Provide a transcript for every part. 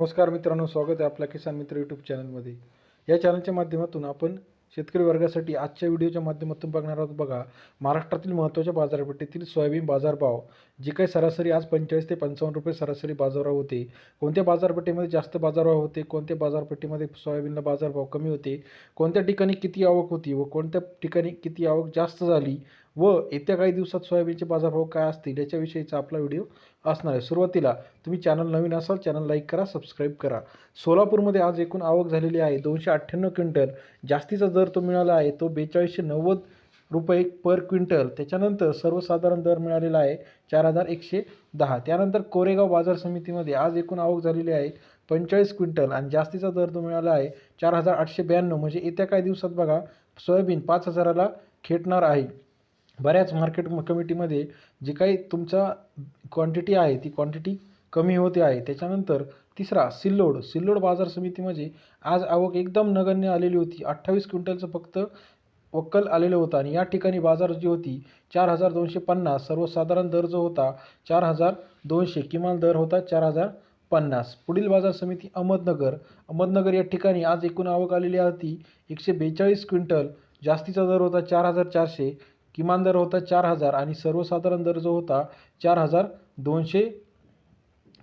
नमस्कार मित्रांनो स्वागत आहे आपल्या किसान मित्र यूट्यूब चॅनलमध्ये या चॅनलच्या माध्यमातून आपण शेतकरी वर्गासाठी आजच्या व्हिडिओच्या माध्यमातून बघणार आहोत बघा महाराष्ट्रातील महत्त्वाच्या बाजारपेठेतील सोयाबीन बाजारभाव जी काही सरासरी आज पंचेचाळीस ते पंचावन्न रुपये सरासरी बाजारभाव होते. कोणत्या बाजारपेठेमध्ये जास्त बाजारभाव होते? कोणत्या बाजारपेठेमध्ये सोयाबीनला बाजारभाव कमी होते? कोणत्या ठिकाणी किती आवक होती? व कोणत्या ठिकाणी किती आवक जास्त झाली? व येत्या काही दिवसात सोयाबीनचे बाजारभाव काय असतील याच्याविषयीचा आपला व्हिडिओ असणार आहे. सुरुवातीला तुम्ही चॅनल नवीन असाल चॅनल लाईक करा सबस्क्राईब करा. सोलापूरमध्ये आज एकूण आवक झालेली आहे दोनशे अठ्ठ्याण्णव क्विंटल. जास्तीचा दर तो मिळाला आहे तो बेचाळीसशे नव्वद रुपये पर क्विंटल. त्याच्यानंतर सर्वसाधारण दर मिळालेला आहे चार हजार एकशे दहा. त्यानंतर कोरेगाव बाजार समितीमध्ये आज एकूण आवक झालेली आहे पंचेचाळीस क्विंटल आणि जास्तीचा दर तो मिळाला आहे चार हजार आठशे ब्याण्णव. म्हणजे येत्या काही दिवसात बघा सोयाबीन पाच हजाराला खेटणार आहे. बऱ्याच मार्केट कमिटीमध्ये जी काही तुमचा क्वांटिटी आहे ती क्वांटिटी कमी होते आहे. त्याच्यानंतर तिसरा सिल्लोड. सिल्लोड बाजार समितीमध्ये म्हणजे आज आवक एकदम नगण्य आलेली होती. अठ्ठावीस क्विंटलचं फक्त वक्कल आलेलं होतं आणि या ठिकाणी बाजार जी होती चार हजार दोनशे पन्नास. सर्वसाधारण दर जो होता चार हजार दोनशे. किमान दर होता चार हजार पन्नास. पुढील बाजार समिती अहमदनगर. अहमदनगर या ठिकाणी आज एकूण आवक आलेली होती एकशे बेचाळीस क्विंटल. जास्तीचा दर होता चार हजार चारशे. किमान दर होता चार हजार आणि सर्वसाधारण दर जो होता चार हजार दोनशे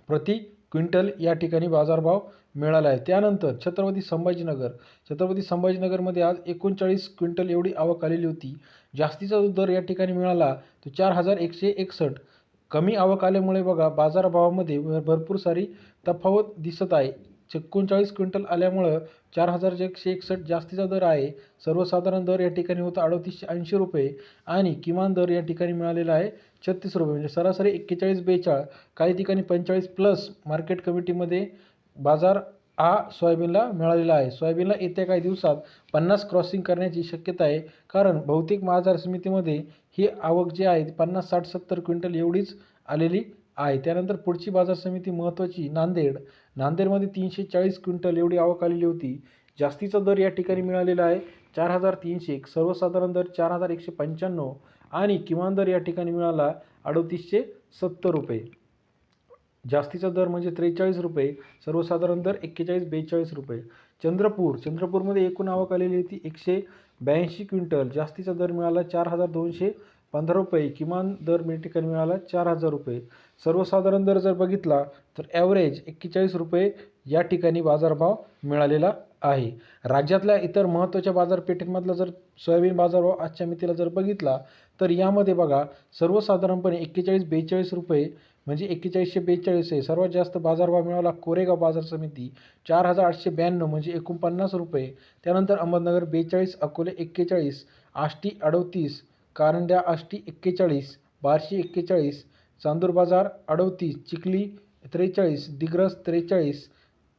प्रति क्विंटल या ठिकाणी बाजारभाव मिळाला आहे. त्यानंतर छत्रपती संभाजीनगर छत्रपती संभाजीनगरमध्ये आज एकोणचाळीस क्विंटल एवढी आवक आलेली होती. जास्तीचा जो दर या ठिकाणी मिळाला तो चार हजार एकशे एकसष्ट. कमी आवक आल्यामुळे बघा बाजारभावामध्ये भरपूर सारी तफावत दिसत आहे. एकोणचाळीस क्विंटल आल्यामुळं चार हजार एकशे एकसष्ट जास्तीचा दर आहे. सर्वसाधारण दर या ठिकाणी होता अडतीसशे ऐंशी रुपये आणि किमान दर या ठिकाणी मिळालेला आहे छत्तीस रुपये. म्हणजे सरासरी एक्केचाळीस बेचाळ काही ठिकाणी पंचेचाळीस प्लस मार्केट कमिटीमध्ये बाजार हा सोयाबीनला मिळालेला आहे. सोयाबीनला येत्या काही दिवसात पन्नास क्रॉसिंग करण्याची शक्यता आहे. कारण बहुतेक बाजार समितीमध्ये ही आवक जी आहे ती पन्नास साठ सत्तर क्विंटल एवढीच आलेली आहे. त्यानंतर पुढची बाजार समिती महत्त्वाची नांदेड. नांदेडमध्ये तीनशे चाळीस क्विंटल एवढी आवक आलेली होती. जास्तीचा दर या ठिकाणी मिळालेला आहे. चार हजार तीनशे एक सर्वसाधारण दर चार हजार एकशे पंच्याण्णव आणि किमान दर या ठिकाणी मिळाला अडतीसशे सत्तर रुपये. जास्तीचा दर म्हणजे त्रेचाळीस रुपये सर्वसाधारण दर एक्केचाळीस बेचाळीस रुपये. चंद्रपूर चंद्रपूरमध्ये एकूण आवक आलेली होती एकशे ब्याऐंशी क्विंटल. जास्तीचा दर मिळाला चार हजार दोनशे पंधरा रुपये किमान दर या ठिकाणी मिळाला चार हजार रुपये. सर्वसाधारण दर जर बघितला तर ॲव्हरेज एक्केचाळीस रुपये या ठिकाणी बाजारभाव मिळालेला आहे. राज्यातल्या इतर महत्त्वाच्या बाजारपेठेमधला जर सोयाबीन बाजारभाव आजच्या मितीला जर बघितला तर यामध्ये बघा सर्वसाधारणपणे एक्केचाळीस बेचाळीस रुपये म्हणजे एक्केचाळीसशे बेचाळीस आहे सर्वात जास्त बाजारभाव मिळाला कोरेगाव बाजार समिती चार हजार आठशे ब्याण्णव म्हणजे एकोणपन्नास रुपये. त्यानंतर अहमदनगर बेचाळीस अकोले एक्केचाळीस आष्टी अडतीस कारंड्या आष्टी एक्केचाळीस बार्शी एक्केचाळीस चांदूर बाजार अडतीस चिखली त्रेचाळीस दिग्रस त्रेचाळीस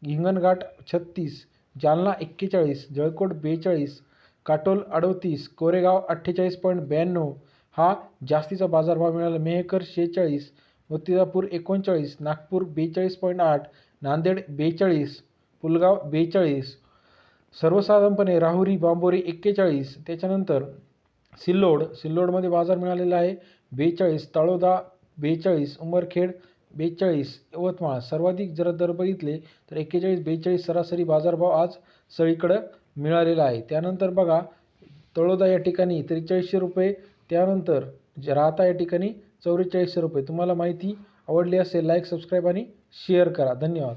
हिंगणघाट छत्तीस जालना एक्केचाळीस जळकोट बेचाळीस काटोल अडतीस कोरेगाव अठ्ठेचाळीस पॉईंट ब्याण्णव हा जास्तीचा बाजारभाव मिळाला. मेहकर शेहेचाळीस मूर्तिजापूर एकोणचाळीस नागपूर बेचाळीस पॉईंट आठ नांदेड बेचाळीस पुलगाव बेचाळीस. सर्वसाधारणपणे राहुरी बांबोरी एक्केचाळीस. त्याच्यानंतर सिल्लोड सिल्लोडमध्ये बाजार मिळालेला आहे. बेचाळीस तळोदा बेचाळीस उमरखेड बेचाळीस यवतमाळ सर्वाधिक जर दर बघितले तर एक्केचाळीस बेचाळीस सरासरी बाजारभाव आज सगळीकडं मिळालेला आहे. त्यानंतर बघा तळोदा या ठिकाणी त्रेचाळीसशे रुपये त्यानंतर जे राहता या ठिकाणी चौवेचाळीसशे रुपये. तुम्हाला माहिती आवडली असेल लाईक सबस्क्राईब आणि शेअर करा. धन्यवाद.